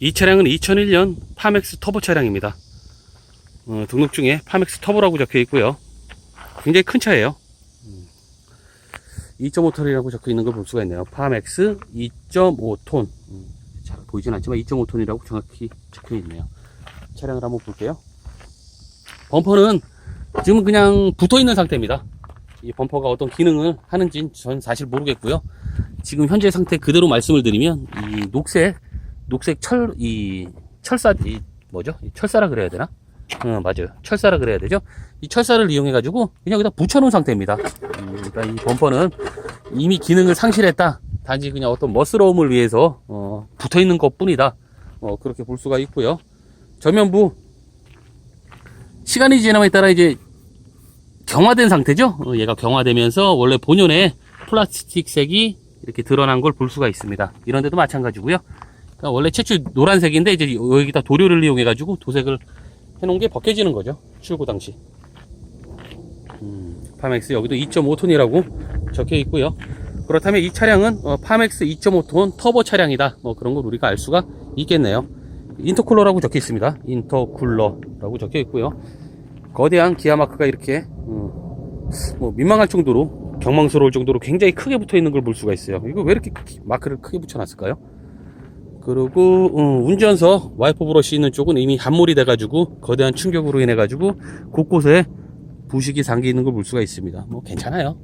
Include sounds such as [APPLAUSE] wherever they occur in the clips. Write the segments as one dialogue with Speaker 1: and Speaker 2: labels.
Speaker 1: 이 차량은 2001년 파맥스 터보 차량입니다. 어, 등록 중에 파맥스 터보라고 적혀 있고요. 굉장히 큰 차예요. 2.5 톤이라고 적혀 있는 걸 볼 수가 있네요. 파맥스 2.5톤. 음, 잘 보이진 않지만 2.5 톤이라고 정확히 적혀 있네요. 차량을 한번 볼게요. 범퍼는 지금 그냥 붙어 있는 상태입니다. 이 범퍼가 어떤 기능을 하는지는 전 사실 모르겠고요. 지금 현재 상태 그대로 말씀을 드리면 이 녹색 녹색 철 이 철사 이 뭐죠? 이 철사라 그래야 되나? 어, 맞아요. 철사라 그래야 되죠. 이 철사를 이용해 가지고 그냥 여기다 붙여놓은 상태입니다. 음, 그러니까 이 범퍼는 이미 기능을 상실했다. 단지 그냥 어떤 멋스러움을 위해서 어, 붙어 있는 것 뿐이다. 어, 그렇게 볼 수가 있고요. 전면부 시간이 지남에 따라 이제 경화된 상태죠. 어, 얘가 경화되면서 원래 본연의 플라스틱 색이 이렇게 드러난 걸 볼 수가 있습니다. 이런 데도 마찬가지고요. 그러니까 원래 채출 노란색인데 이제 여기다 도료를 이용해 가지고 도색을 해놓은 게 벗겨지는 거죠. 출고 당시. 음, 파맥스 여기도 2.5톤이라고 적혀 있고요. 그렇다면 이 차량은 어, 파맥스 2.5톤 터보 차량이다. 뭐 그런 걸 우리가 알 수가 있겠네요. 인터쿨러라고 적혀 있습니다. 인터쿨러라고 적혀 있고요. 거대한 기아 마크가 이렇게 음, 뭐 민망할 정도로 경망스러울 정도로 굉장히 크게 붙어 있는 걸 볼 수가 있어요. 이거 왜 이렇게 기- 마크를 크게 붙여 놨을까요? 그리고 음, 운전석 와이퍼 브러쉬 있는 쪽은 이미 함몰이 돼가지고 거대한 충격으로 인해 가지고 곳곳에 부식이 잠겨 있는 걸 볼 수가 있습니다. 뭐 괜찮아요.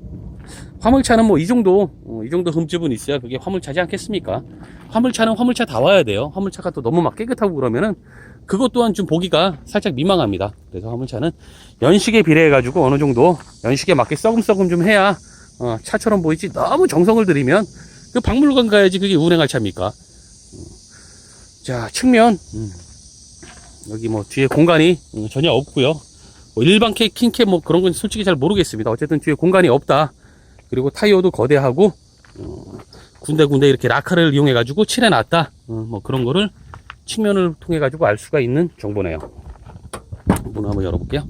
Speaker 1: 화물차는 뭐 이 정도 어, 이 정도 흠집은 있어야 그게 화물차지 않겠습니까? 화물차는 화물차 다 와야 돼요. 화물차가 또 너무 막 깨끗하고 그러면은 그것 또한 좀 보기가 살짝 민망합니다. 그래서 화물차는 연식에 비례해 가지고 어느 정도 연식에 맞게 썩음썩음 좀 해야 어, 차처럼 보이지 너무 정성을 들이면 그 박물관 가야지 그게 운행할 차입니까? 자 측면. 음, 여기 뭐 뒤에 공간이 음, 전혀 없고요. 뭐 일반 캐 킹캡 뭐 그런 건 솔직히 잘 모르겠습니다. 어쨌든 뒤에 공간이 없다. 그리고 타이어도 거대하고 어, 군데군데 이렇게 라카를 이용해 가지고 칠해놨다. 어, 뭐 그런 거를 측면을 통해 가지고 알 수가 있는 정보네요. 문을 한번 열어볼게요.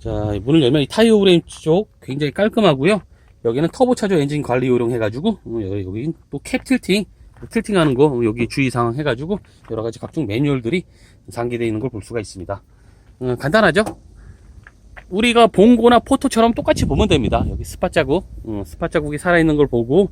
Speaker 1: 자 문을 열면 이 타이어 프레임 쪽 굉장히 깔끔하고요. 여기는 터보차저 엔진 관리 요령 해가지고 어, 여기 또 캡 틸팅 틸팅하는 거 어, 여기 주의사항 해가지고 여러 가지 각종 매뉴얼들이 상기되어 있는 걸 볼 수가 있습니다. 어, 간단하죠? 우리가 봉고나 포토처럼 똑같이 보면 됩니다. 여기 스팟 자국, 어, 스팟 자국이 살아있는 걸 보고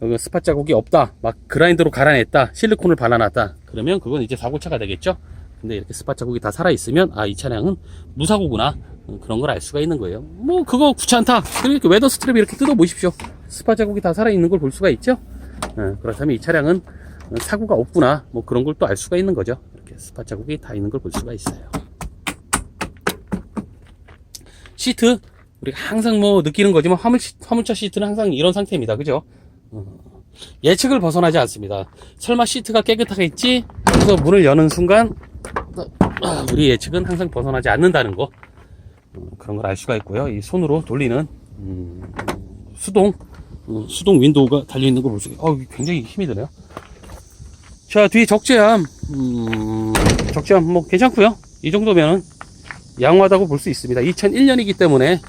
Speaker 1: 여기 스팟 자국이 없다, 막 그라인더로 갈아냈다, 실리콘을 발라놨다. 그러면 그건 이제 사고차가 되겠죠? 근데 이렇게 스팟 자국이 다 살아있으면 아 이 차량은 무사고구나 어, 그런 걸 알 수가 있는 거예요. 뭐 그거 귀찮다. 그러니까 웨더 스트랩 이렇게 뜯어 보십시오. 스팟 자국이 다 살아있는 걸 볼 수가 있죠? 어, 그렇다면 이 차량은 어, 사고가 없구나. 뭐 그런 걸 또 알 수가 있는 거죠. 이렇게 스팟 자국이 다 있는 걸 볼 수가 있어요. 시트 우리가 항상 뭐 느끼는 거지만 화물, 화물차 시트는 항상 이런 상태입니다. 그죠? 어, 예측을 벗어나지 않습니다. 설마 시트가 깨끗하겠지? 그래서 문을 여는 순간 아, [CLEARS THROAT] 우리 예측은 항상 벗어나지 않는다는 거. 어, 그런 걸 알 수가 있고요. 이 손으로 돌리는 음, 수동 어, 수동 윈도우가 달려있는 거볼 수, 어, 굉장히 힘이 드네요. 자, 뒤에 적재함, 음, 적재함 뭐 괜찮고요 이 정도면은 양호하다고 볼 수 있습니다. 2001년이기 때문에,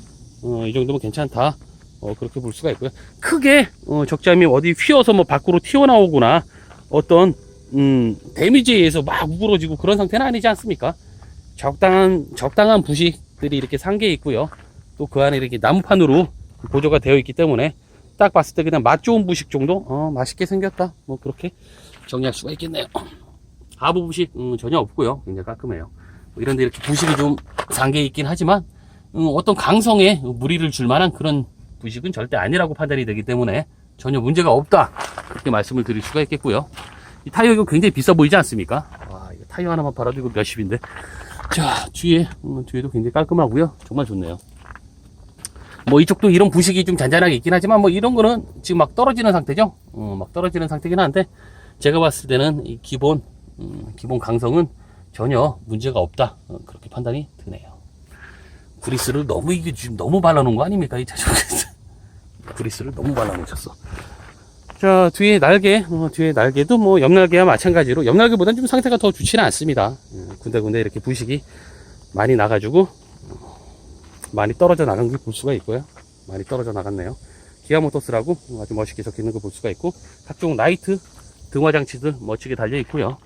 Speaker 1: 어, 이 정도면 괜찮다. 어, 그렇게 볼 수가 있고요. 크게, 어, 적재함이 어디 휘어서 뭐 밖으로 튀어나오거나 어떤, 음, 데미지에 의해서 막 우그러지고 그런 상태는 아니지 않습니까? 적당한, 적당한 부식들이 이렇게 상계 있고요. 또 그 안에 이렇게 나무판으로 보조가 되어 있기 때문에 딱 봤을 때 그냥 맛 좋은 부식 정도? 어, 맛있게 생겼다. 뭐 그렇게 정리할 수가 있겠네요. [CLEARS THROAT] 하부 부식 음, 전혀 없고요. 굉장히 깔끔해요. 뭐 이런데 이렇게 부식이 좀 상계 있긴 하지만 음, 어떤 강성에 무리를 줄 만한 그런 부식은 절대 아니라고 판단이 되기 때문에 전혀 문제가 없다. 그렇게 말씀을 드릴 수가 있겠고요. 이 타이어 이거 굉장히 비싸 보이지 않습니까? 와, 이거 타이어 하나만 팔아도 이거 몇십인데. 자, 뒤에, 음, 뒤에도 굉장히 깔끔하고요. 정말 좋네요. 뭐 이쪽도 이런 부식이 좀 잔잔하게 있긴 하지만 뭐 이런 거는 지금 막 떨어지는 상태죠. 어, 막 떨어지는 상태긴 한데 제가 봤을 때는 이 기본 음, 기본 강성은 전혀 문제가 없다 어, 그렇게 판단이 드네요. 그리스를 너무 이게 지금 너무 발라놓은 거 아닙니까 이 자전거에서 [LAUGHS] 그리스를 너무 발라놓으셨어. 자 뒤에 날개 어, 뒤에 날개도 뭐 옆날개와 마찬가지로 옆날개보다는 좀 상태가 더 좋지는 않습니다. 음, 군데군데 이렇게 부식이 많이 나가지고 많이 떨어져 나간 걸 볼 수가 있고요. 많이 떨어져 나갔네요. 기아 모터스라고 아주 멋있게 적혀 있는 걸 볼 수가 있고 각종 라이트 등화 장치들 멋지게 달려 있고요.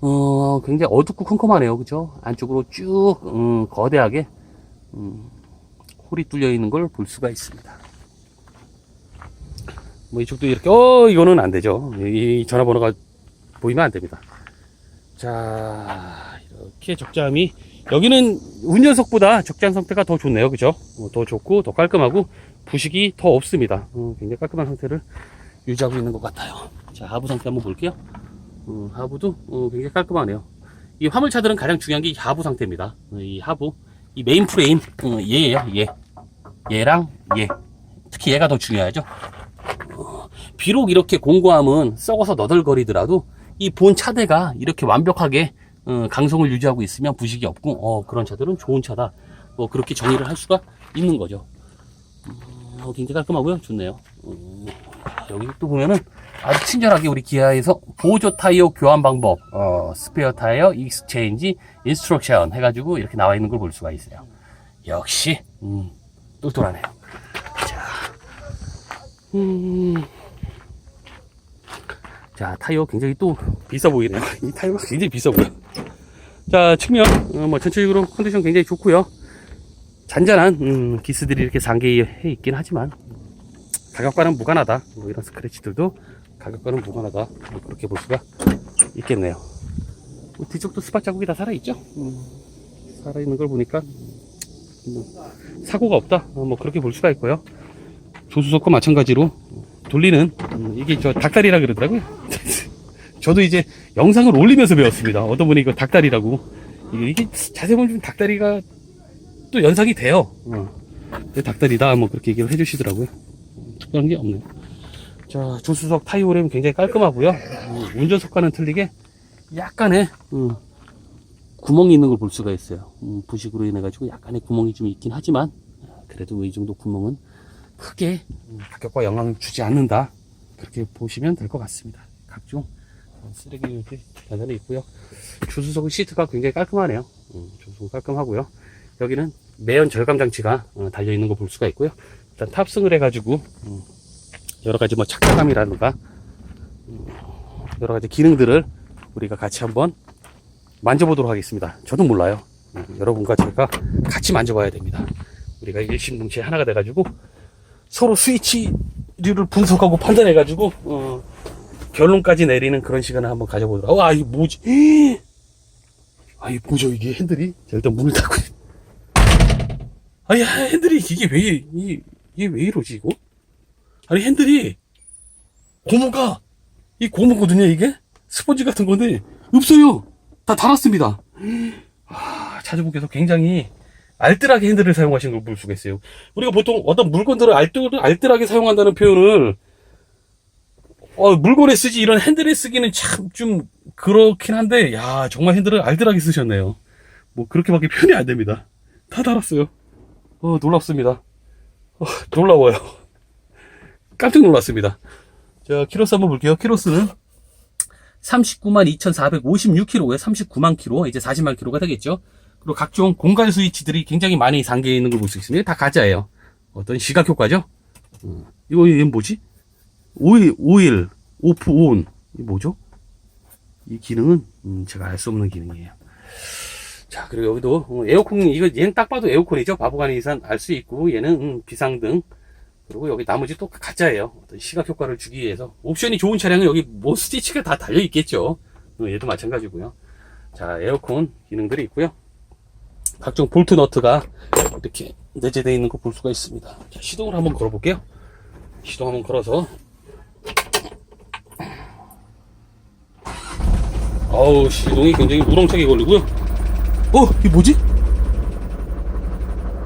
Speaker 1: 어, 굉장히 어둡고 컴컴하네요. 그죠? 안쪽으로 쭉, 음, 거대하게, 음, 홀이 뚫려 있는 걸 볼 수가 있습니다. 뭐 이쪽도 이렇게, 어, 이거는 안 되죠. 이 전화번호가 보이면 안 됩니다. 자, 이렇게 적잠이, 여기는 운전석보다 적잠 상태가 더 좋네요. 그죠? 어, 더 좋고, 더 깔끔하고, 부식이 더 없습니다. 어, 굉장히 깔끔한 상태를 유지하고 있는 것 같아요. 자, 하부 상태 한번 볼게요. 어, 하부도 어, 굉장히 깔끔하네요. 이 화물차들은 가장 중요한 게이 하부 상태입니다. 어, 이 하부, 이 메인 프레임, 어, 얘예요, 얘. 얘랑 얘. 특히 얘가 더 중요하죠. 어, 비록 이렇게 공고함은 썩어서 너덜거리더라도 이 본 차대가 이렇게 완벽하게 어, 강성을 유지하고 있으면 부식이 없고 어, 그런 차들은 좋은 차다. 뭐 그렇게 정의를 할 수가 있는 거죠. 어, 굉장히 깔끔하고요. 좋네요. 어, 여기 또 보면은 아주 친절하게 우리 기아에서 보조 타이어 교환 방법, 어, 스페어 타이어 익스체인지 인스트럭션 해가지고 이렇게 나와 있는 걸 볼 수가 있어요. 역시 음, 똘똘하네요. 자, 음, 자 타이어 굉장히 또 비싸 보이네요. 이 타이어가 굉장히 비싸 보여. 자 측면 어, 뭐 전체적으로 컨디션 굉장히 좋고요. 잔잔한 음, 기스들이 이렇게 상계해 있긴 하지만 가격과는 무관하다. 뭐 이런 스크래치들도 가격과는 무관하다. 뭐 그렇게 볼 수가 있겠네요. 뭐 뒤쪽도 스팟 자국이 다 살아있죠? 음, 살아있는 걸 보니까 뭐 사고가 없다. 어, 뭐 그렇게 볼 수가 있고요. 조수석과 마찬가지로 돌리는 음, 이게 저 닭다리라 그러더라고요. [LAUGHS] 저도 이제 영상을 올리면서 배웠습니다. 어떤 분이 이거 닭다리라고 이게, 자세히 보면 좀 닭다리가 또 연상이 돼요. 어. 닭다리다 뭐 그렇게 얘기를 해주시더라고요. 특별한 게 없네요. 자, 조수석 타이오렘 굉장히 깔끔하고요. 음, 운전석과는 틀리게 약간의 음, 구멍이 있는 걸 볼 수가 있어요. 음, 부식으로 인해 가지고 약간의 구멍이 좀 있긴 하지만 그래도 이 정도 구멍은 크게 음, 가격과 영향을 주지 않는다. 그렇게 보시면 될 것 같습니다. 각종 쓰레기 이렇게 단단히 있고요. 조수석 시트가 굉장히 깔끔하네요. 음, 조수석 깔끔하고요. 여기는 매연 절감 장치가 어, 달려 있는 거 볼 수가 있고요. 일단 탑승을 해가지고 음, 여러 가지 뭐 착화감이라든가 음, 여러 가지 기능들을 우리가 같이 한번 만져보도록 하겠습니다. 저도 몰라요. 음, 여러분과 제가 같이 만져봐야 됩니다. 우리가 일심동체 하나가 돼가지고 서로 스위치류를 분석하고 판단해가지고 어, 결론까지 내리는 그런 시간을 한번 가져보도록. 아, 이게 뭐지? [GASPS] 아, 이게 뭐죠? 이게 핸들이? 자, 일단 문을 닫고. 아니, 핸들이 이게 왜, 이, 이게 왜 이러지, 이거? 아니, 핸들이, 고무가, 이 고무거든요, 이게? 스펀지 같은 건데, 없어요! 다 달았습니다. [GASPS] 아, 차주분께서 굉장히 알뜰하게 핸들을 사용하신 걸 볼 수가 있어요. 우리가 보통 어떤 물건들을 알뜰, 알뜰하게 사용한다는 표현을, 어, 물건에 쓰지 이런 핸들에 쓰기는 참 좀 그렇긴 한데, 야, 정말 핸들을 알뜰하게 쓰셨네요. 뭐, 그렇게밖에 표현이 안 됩니다. 다 달았어요. 어, 놀랍습니다. 어, 놀라워요. 깜짝 놀랐습니다. 자, 키로스 한번 볼게요. 키로스는 39만 2,456km고요. 39만 km, 이제 40만 km가 되겠죠. 그리고 각종 공간 스위치들이 굉장히 많이 잠겨 있는 걸 볼 수 있습니다. 다 가짜예요. 어떤 시각 효과죠? 어, 이거 얘 뭐지? 오일, 오일, 오프, 온. 이 뭐죠? 이 기능은 음, 제가 알 수 없는 기능이에요. 자, 그리고 여기도 어, 에어컨 이거 얘는 딱 봐도 에어컨이죠. 바보가니 이산 알수 있고 얘는 음, 비상등. 그리고 여기 나머지 또 가짜예요. 어떤 시각 효과를 주기 위해서 옵션이 좋은 차량은 여기 뭐 스티치가 다 달려 있겠죠. 어, 얘도 마찬가지고요. 자, 에어컨 기능들이 있고요. 각종 볼트 너트가 이렇게 내재되어 있는 거 볼 수가 있습니다. 자, 시동을 한번 걸어볼게요. 시동 한번 걸어서 어우 시동이 굉장히 우렁차게 걸리고요. 어, 이게 뭐지?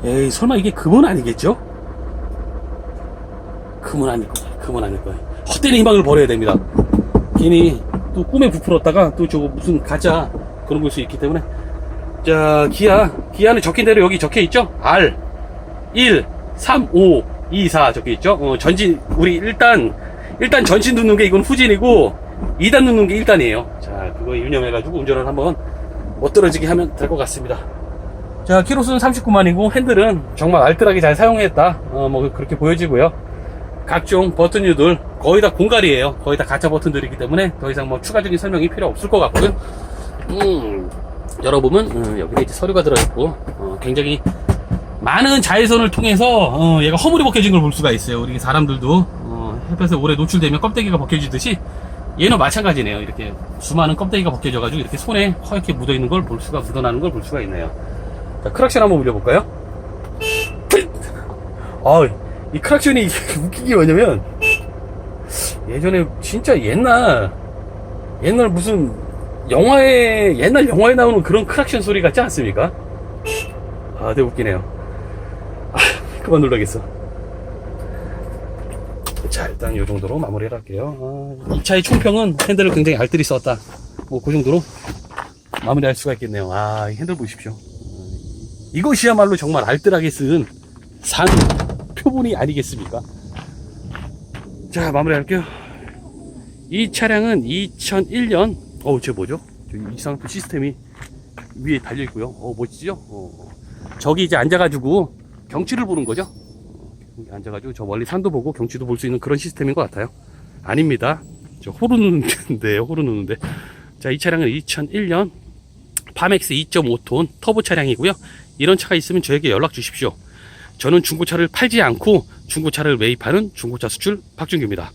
Speaker 1: 에이, 설마 이게 금은 아니겠죠? 금은 아닐 거예요. 금은 아닐 거예요. 헛되는 희망을 버려야 됩니다. 괜히 또 꿈에 부풀었다가 또 저거 무슨 가짜 그런 걸 수 있기 때문에. 자, 기아. 기아는 적힌 대로 여기 적혀 있죠? R 1, 3, 5, 2, 4 적혀 있죠? 어, 전진, 우리 일단, 일단 전신 넣는 게 이건 후진이고, 2단 넣는 게 1단이에요. 자, 그거 유념해가지고 운전을 한번 못 떨어지게 하면 될 것 같습니다. 자, 키로수는 39만이고 핸들은 정말 알뜰하게 잘 사용했다. 어, 뭐 그렇게 보여지고요. 각종 버튼류들 거의 다 공갈이에요. 거의 다 가짜 버튼들이기 때문에 더 이상 뭐 추가적인 설명이 필요 없을 것 같고요. 음, 열어보면 음, 여기에 이제 서류가 들어있고 어, 굉장히 많은 자외선을 통해서 어, 얘가 허물이 벗겨진 걸 볼 수가 있어요. 우리 사람들도 어, 햇볕에 오래 노출되면 껍데기가 벗겨지듯이 얘는 마찬가지네요. 이렇게 수많은 껍데기가 벗겨져가지고 이렇게 손에 허옇게 묻어 있는 걸 볼 수가 묻어나는 걸 볼 수가 있네요. 자, 크락션 한번 올려볼까요? [LAUGHS] 아, 이 크락션이 [LAUGHS] 웃긴 게 뭐냐면 예전에 진짜 옛날 옛날 무슨 영화에 옛날 영화에 나오는 그런 크락션 소리 같지 않습니까? 아, 되게 웃기네요. 아, 그만 놀라겠어. 자, 일단 이 정도로 마무리를 할게요. 아, 이 차의 총평은 핸들을 굉장히 알뜰히 썼다. 뭐, 그 정도로 마무리할 수가 있겠네요. 아, 이 핸들 보십시오. 이것이야말로 정말 알뜰하게 쓴상 표본이 아니겠습니까? 자, 마무리 할게요. 이 차량은 2001년, 어우, 쟤 뭐죠? 저기 이상품 시스템이 위에 달려 있고요. 어, 멋지죠? 어, 저기 이제 앉아가지고 경치를 보는 거죠? 앉아가지고 저 멀리 산도 보고 경치도 볼 수 있는 그런 시스템인 것 같아요. 아닙니다. 저 호르누는데, 호르누는데. 자, 이 차량은 2001년 파맥스 2.5톤 터보 차량이고요. 이런 차가 있으면 저에게 연락 주십시오. 저는 중고차를 팔지 않고 중고차를 매입하는 중고차 수출 박준규입니다.